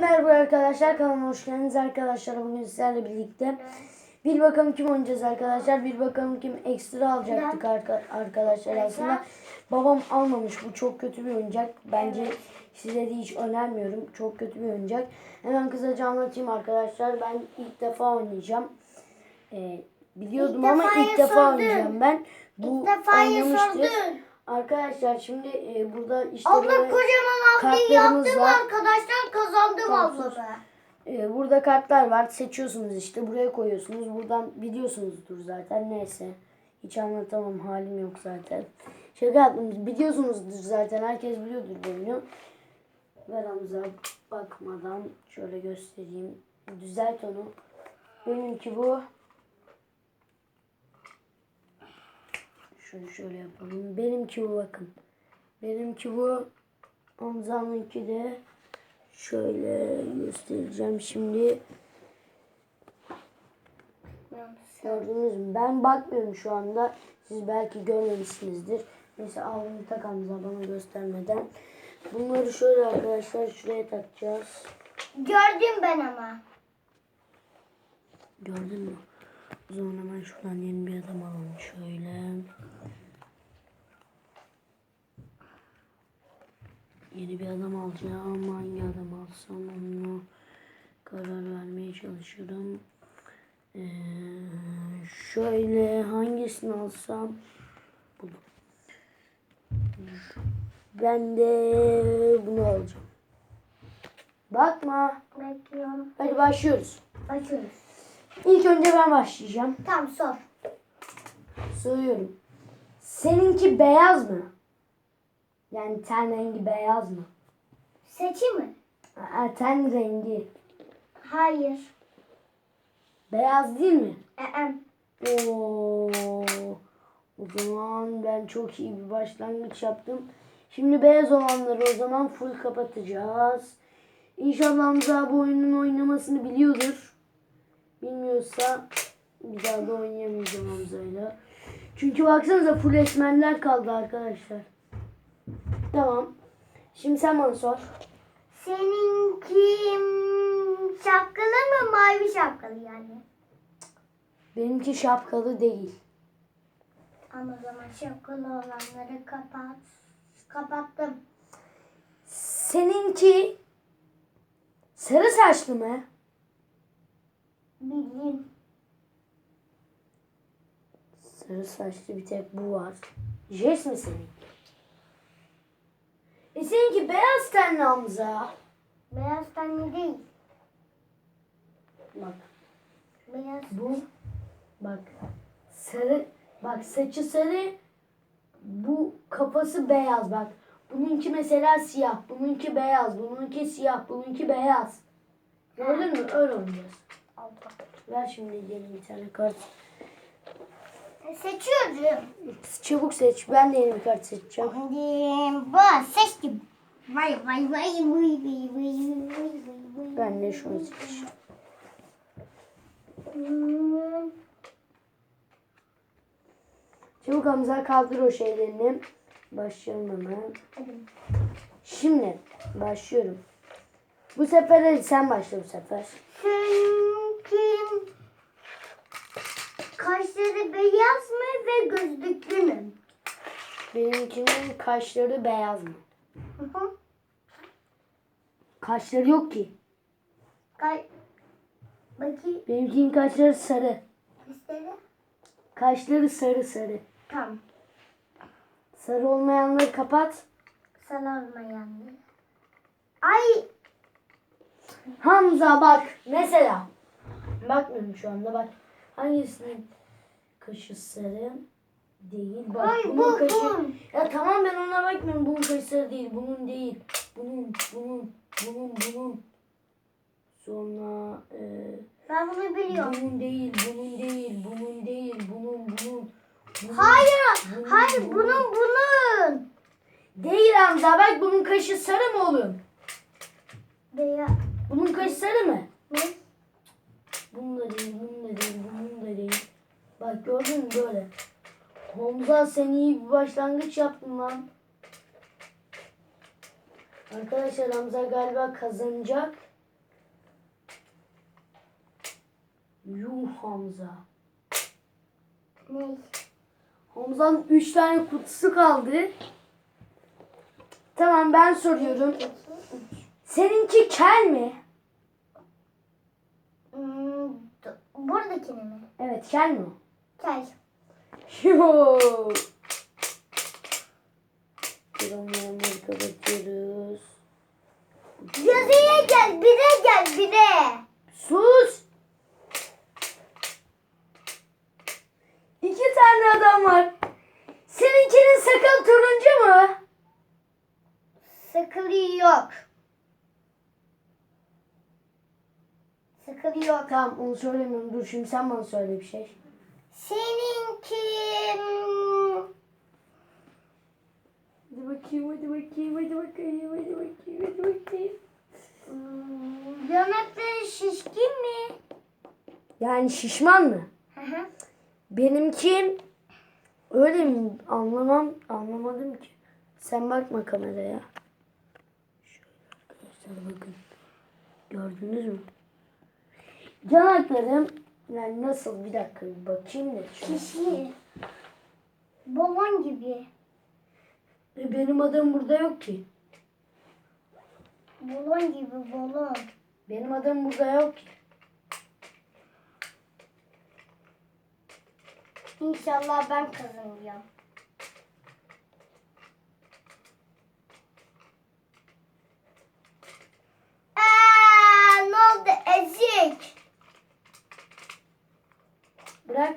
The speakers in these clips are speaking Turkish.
merhaba arkadaşlar kanalıma hoş geldiniz arkadaşlar. Bugün sizlerle birlikte bir bakalım kim oynayacağız arkadaşlar bir bakalım kim ekstra alacaktık arka- arkadaşlar aslında. Babam almamış bu çok kötü bir oyuncak. Bence size de hiç önermiyorum çok kötü bir oyuncak. Hemen kısaca anlatayım arkadaşlar ben ilk defa oynayacağım. Ee, biliyordum İlk ama ilk defa sordun. oynayacağım ben. Bu İlk defa oynamıştır. sordun. Arkadaşlar şimdi e, burada işte Abla böyle- kocaman ablayı yaptım var. arkadaşlar kazandım abla. Ee, burada kartlar var. Seçiyorsunuz işte. Buraya koyuyorsunuz. Buradan biliyorsunuzdur zaten. Neyse. Hiç anlatamam. Halim yok zaten. Şaka yaptım. Biliyorsunuzdur zaten. Herkes biliyordur bunu. Ver Hamza bakmadan şöyle göstereyim. Düzelt onu. Benimki bu. Şunu şöyle yapalım. Benimki bu bakın. Benimki bu. Hamza'nınki de şöyle göstereceğim şimdi. Gördünüz mü? Ben bakmıyorum şu anda. Siz belki görmemişsinizdir. Neyse al bunu tak Hamza bana göstermeden. Bunları şöyle arkadaşlar şuraya takacağız. Gördüm ben ama. Gördün mü? O zaman hemen şuradan yeni bir adam alalım şöyle. Yeni bir adam alacağım. Hangi adam alsam onu karar vermeye çalışırım. Ee, şöyle hangisini alsam bunu. Ben de bunu alacağım. Bakma. Bekliyorum. Hadi başlıyoruz. Açıyoruz. İlk önce ben başlayacağım. Tamam sor. Soruyorum. Seninki beyaz mı? Yani ten rengi beyaz mı? Seçeyim mi? Aa, ten rengi Hayır. beyaz değil mi? Ee, Oo. O zaman ben çok iyi bir başlangıç yaptım. Şimdi beyaz olanları o zaman full kapatacağız. İnşallah Hamza bu oyunun oynamasını biliyordur. Bilmiyorsa bir daha da oynayamayacağım Hamza'yla. Çünkü baksanıza full esmerler kaldı arkadaşlar. Tamam. Şimdi sen bana sor. Seninki şapkalı mı mavi şapkalı yani? Benimki şapkalı değil. Ama o zaman şapkalı olanları kapat. Kapattım. Seninki sarı saçlı mı? Bildim. Sarı saçlı bir tek bu var. Jes mi senin? E seninki beyaz tenli Hamza. Beyaz tenli değil. Bak Beyaz. bu bak sarı bak saçı sarı bu kafası beyaz bak. Bununki mesela siyah, bununki beyaz, bununki siyah, bununki beyaz. Gördün mü? Öyle oynayacağız. Ver şimdi yeni bir tane kart. Seçiyorum. Çabuk seç. Ben de yeni bir kart seçeceğim. Hadi bu seçtim. Vay vay vay vay vay vay vay vay. Ben de şunu seçeceğim. Hmm, Çabuk Hamza kaldır o şeylerini. Başlayalım hemen. hadi. Şimdi başlıyorum. Bu sefer hadi sen başla bu sefer. Seninki kaşları beyaz mı ve gözlüklü mü? Benimkinin kaşları beyaz mı? Hı hı. Kaşları yok ki. Kay Bakayım Benimkinin kaşları sarı. gösteri. Kaşları sarı sarı. Tamam. Sarı olmayanları kapat. Sana olmayanlı. Ay Hamza bak mesela. Bakmıyorum şu anda bak. Hangisinin kaşı sarı değil. Bak Ay, bunun bu, kaşı. bu. Ya tamam ben ona bakmıyorum. Bunun kaşı sarı değil. Bunun değil. Bunun, bunun, bunun, bunun. Sonra e, ben bunu biliyorum. bunun değil, bunun değil, bunun değil, bunun, bunun. bunun. Hayır, Bunun, hayır bunun. bunun bunun. Değil Hamza bak bunun kaşı sarı mı oğlum? Beyaz. Bunun kaşı sarı mı? Ne? Bunun da değil, bunun değil, değil. Bak gördün mü böyle. Hamza sen iyi bir başlangıç yaptın lan. Arkadaşlar Hamza galiba kazanacak. Yuh Hamza. Ne? Hamza'nın 3 tane kutusu kaldı. Tamam ben soruyorum. Seninki kel mi? Hmm, buradakini mi? Evet kel mi? Gel. Yo. Programları kapatıyoruz. Yazıya gel, bire gel, bire. Sus. İki tane adam var. Seninkinin sakal turuncu mu? Sıkılı yok. Sıkılı yok. Tamam onu söylemiyorum. Dur şimdi sen bana söyle bir şey. Seninki... hmm, Hadi bakayım hadi bakayım hadi bakayım hadi bakayım hadi bakayım. hmm, Yanakları şişkin mi? Yani şişman mı? Hı hı. Benimki öyle mi? Anlamam, anlamadım ki. Sen bakma kameraya. Şöyle arkadaşlar bakın. Gördünüz mü? Yanaklarım yani nasıl bir dakika bir bakayım da. Şişli. Balon gibi. E, benim adım burada yok ki. Balon gibi balon. Benim adım burada yok ki. İnşallah ben kazanacağım. Aa, ne oldu ezik? Bırak.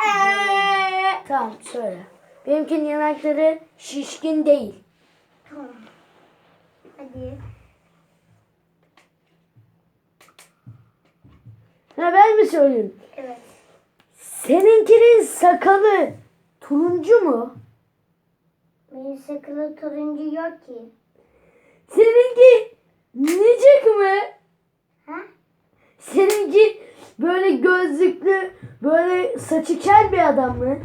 Ee, Tamam söyle. Benimkinin yanakları şişkin değil. tamam. Hadi. Ha ben mi söyleyeyim? Evet. Seninkinin sakalı turuncu mu? Benim sakılı turuncu yok ki. Seninki nicik mi? Ha? Seninki böyle gözlüklü, böyle saçı kel bir adam mı?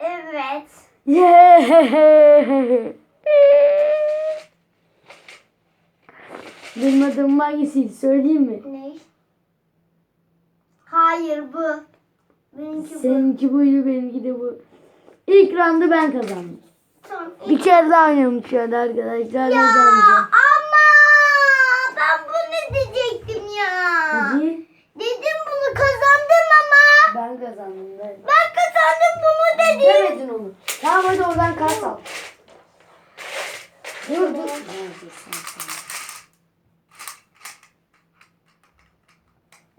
Evet. Yeah. Benim adım hangisiydi söyleyeyim mi? Ne? Hayır bu. Benimki bu. Seninki buydu benimki de bu. İlk roundu ben kazandım. Tamam. Bir kere daha oynayalım şöyle arkadaşlar. Ya ama ben bunu diyecektim ya. Hadi. Dedim bunu kazandım ama. Ben kazandım. Ben. Ben kazandım bunu dedim. Demedin onu. Tamam hadi oradan kart al. Dur dur.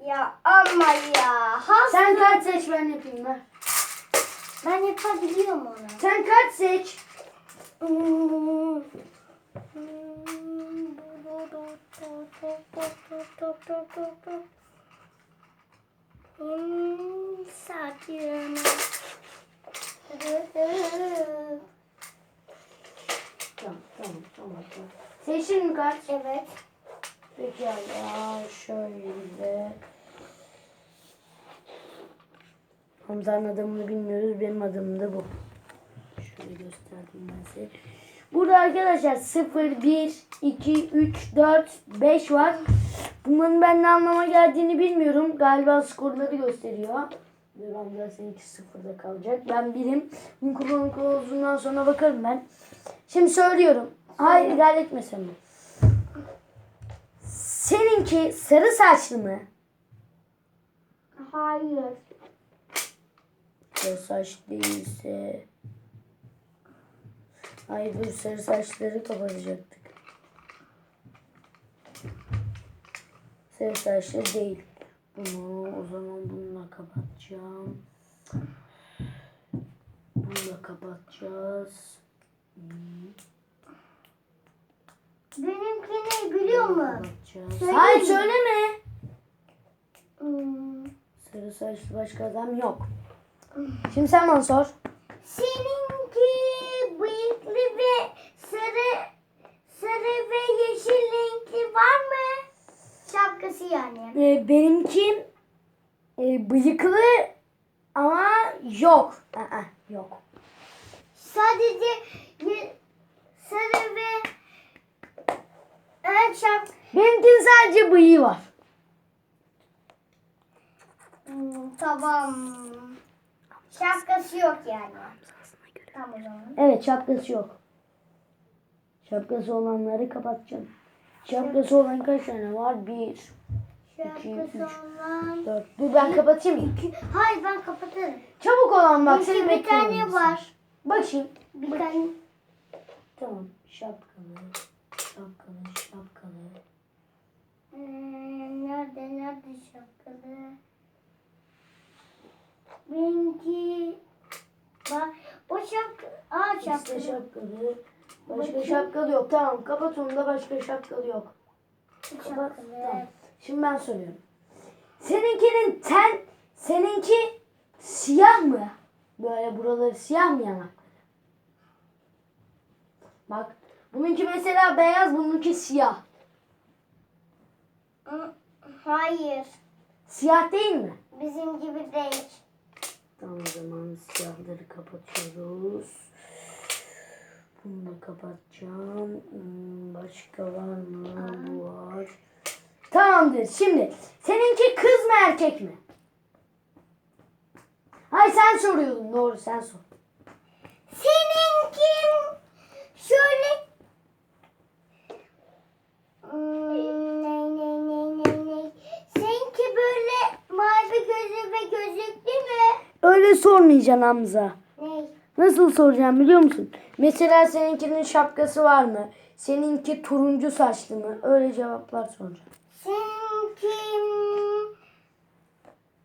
Ya ama ya. Has. Sen kart seç ben yapayım ver. Ben yapabiliyorum onu. Sen kart seç. Hmm, Sakin. Tamam tamam tamam. Seçtin mi kart? Evet. Pekala şöyle. Hamza'nın adımını bilmiyoruz. Benim adım da bu. Şöyle gösterdim ben size. Burada arkadaşlar 0, 1, 2, 3, 4, 5 var. Bunların ben ne anlama geldiğini bilmiyorum. Galiba skorları gösteriyor. Bir anda seninki sıfırda kalacak. Ben birim. Bunun kullanım kılavuzundan sonra bakarım ben. Şimdi söylüyorum. Hayır ilerletmesem mi? Seninki sarı saçlı mı? Hayır. Sarı saç değilse... Hayır dur sarı saçları kapatacaktık. Sarı saçlı değil. Bunu o zaman bununla kapatacağım. Bununla kapatacağız. Benimkini biliyor mu? Hayır söyleme. Hmm. Sarı saçlı başka adam yok. Şimdi sen bana sor. Seninki bıyıklı ve sarı sarı ve yeşil renkli var mı? Şapkası yani. Ee, benimki e, bıyıklı ama yok. Aa, yok. sadece ye- sarı ve evet şap Benimkinin sadece bıyığı var. Hmm, tamam. Şapkası yok yani. Tamam o zaman. Evet şapkası yok. Şapkası olanları kapatacağım. Şapkası olan kaç tane var? Bir, üç. Şapkası olan... dört. Dur ben kapatayım mı? İki... Hayır ben kapatırım. Çabuk olan bak Çünkü seni bir bekliyorum. tane var. Bakayım. Bir tane. Tamam. Şapkalı. Şapkalı. Şapkalı. Ee, nerede nerede şapkalı? Benimki bak o şapka aa İşte şapkalı. Başka Bakayım. şapkalı yok. Tamam kapat onu da başka şapkalı yok. Kapat. Şapkalı. Tamam. Şimdi ben soruyorum. Seninkinin ten, seninki siyah mı? Böyle buraları siyah mı yanakları? Bak bununki mesela beyaz, bununki siyah. Hayır. Siyah değil mi? Bizim gibi değil. Tamam o zaman siyahları kapatıyoruz. Bunu da kapatacağım. Hmm, Başka var mı? Bu var. Tamamdır. Şimdi seninki kız mı erkek mi? Hayır sen soruyordun. Doğru sen sor. Seninki şöyle Hmm, ne ne ne ne ne. Seninki böyle mavi gözü ve gözlüklü mü? Öyle sormayacaksın Hamza. Ne? Nasıl soracağım biliyor musun? Mesela seninkinin şapkası var mı? Seninki turuncu saçlı mı? Öyle cevaplar soracağım. Seninki hmm,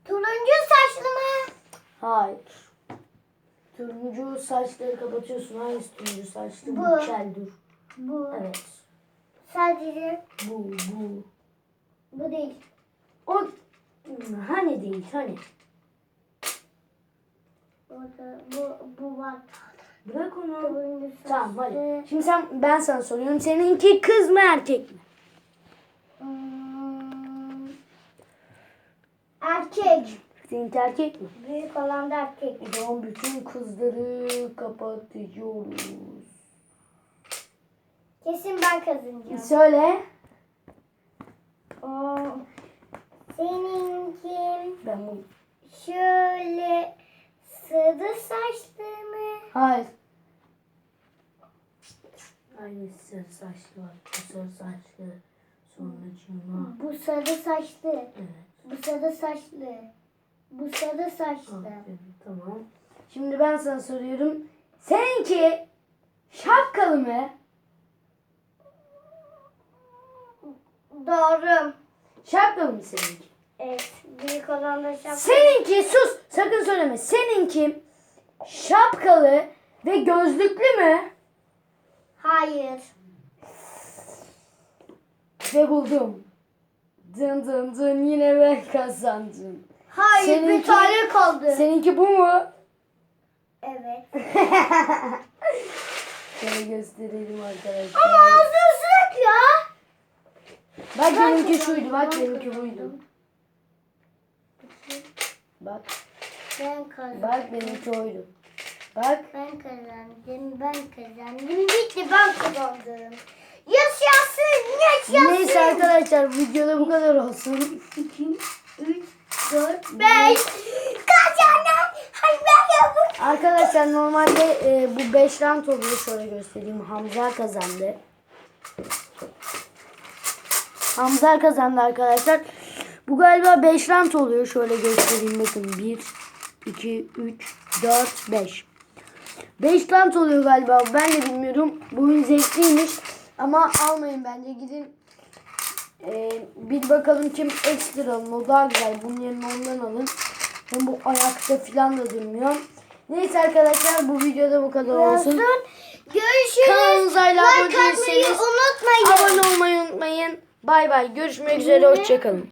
turuncu saçlı mı? Hayır. Turuncu saçları kapatıyorsun. Hangisi turuncu saçlı? Bu, Bu. keldur. Bu. Evet. Sadece Bu, bu. bu değil. O hani değil hani. Orada bu bu var. Bırak onu. Tamam hadi. Şimdi sen ben sana soruyorum. Seninki kız mı erkek mi? Hmm, erkek. Seninki erkek mi? Büyük olan da erkek. O zaman bütün kızları kapatıyoruz. Kesin ben kazanacağım. Söyle. Oo, Seninki Ben bu. şöyle sarı saçlı mı? Hayır. Aynı sarı saçlı var. Bu sarı saçlı. Sonra cima. Bu sarı saçlı. Evet. Bu sarı saçlı. Bu sarı saçlı. Aferin, Tamam. Şimdi ben sana soruyorum. Seninki şapkalı mı? Doğru. Şapkalı mı seninki? Evet. Büyük olan da şapka. Seninki sus sakın söyleme. Seninki şapkalı ve gözlüklü mü? Hayır. Ve buldum. Dın dın dın yine ben kazandım. Hayır bir tane kaldı. Seninki bu mu? Evet. Şöyle gösterelim Ama arkadaşlar. ağzı ıslak ya. Bak Ben benimki şuydu. Bak ben benimki buydu. Bak. Ben kazandım. Bak benimki oydu. Bak. Ben kazandım. Ben kazandım. Bitti ben kazandım. Yaşasın. Yaşasın. Neyse arkadaşlar videoda bu kadar olsun. 2, 3, 4, 5. Kazanan. Hadi ben yapayım. Arkadaşlar normalde e, bu 5 round oluyor. Şöyle göstereyim. Hamza kazandı. Hamza kazandı arkadaşlar. Bu galiba 5 round oluyor. Şöyle göstereyim bakın. 1, 2, 3, 4, 5. 5 round oluyor galiba. Ben de bilmiyorum. Bu oyun zevkliymiş. Ama almayın bence. Gidin e, bir bakalım kim ekstra alın. O daha güzel. Bunun yerine ondan alın. Hem bu ayakta falan da durmuyor. Neyse arkadaşlar bu videoda bu kadar olsun. Görüşürüz. Kanalımıza abone Like değilseniz unutmayın. Abone olmayı unutmayın. Bay bay. Görüşmek üzere. Hoşçakalın.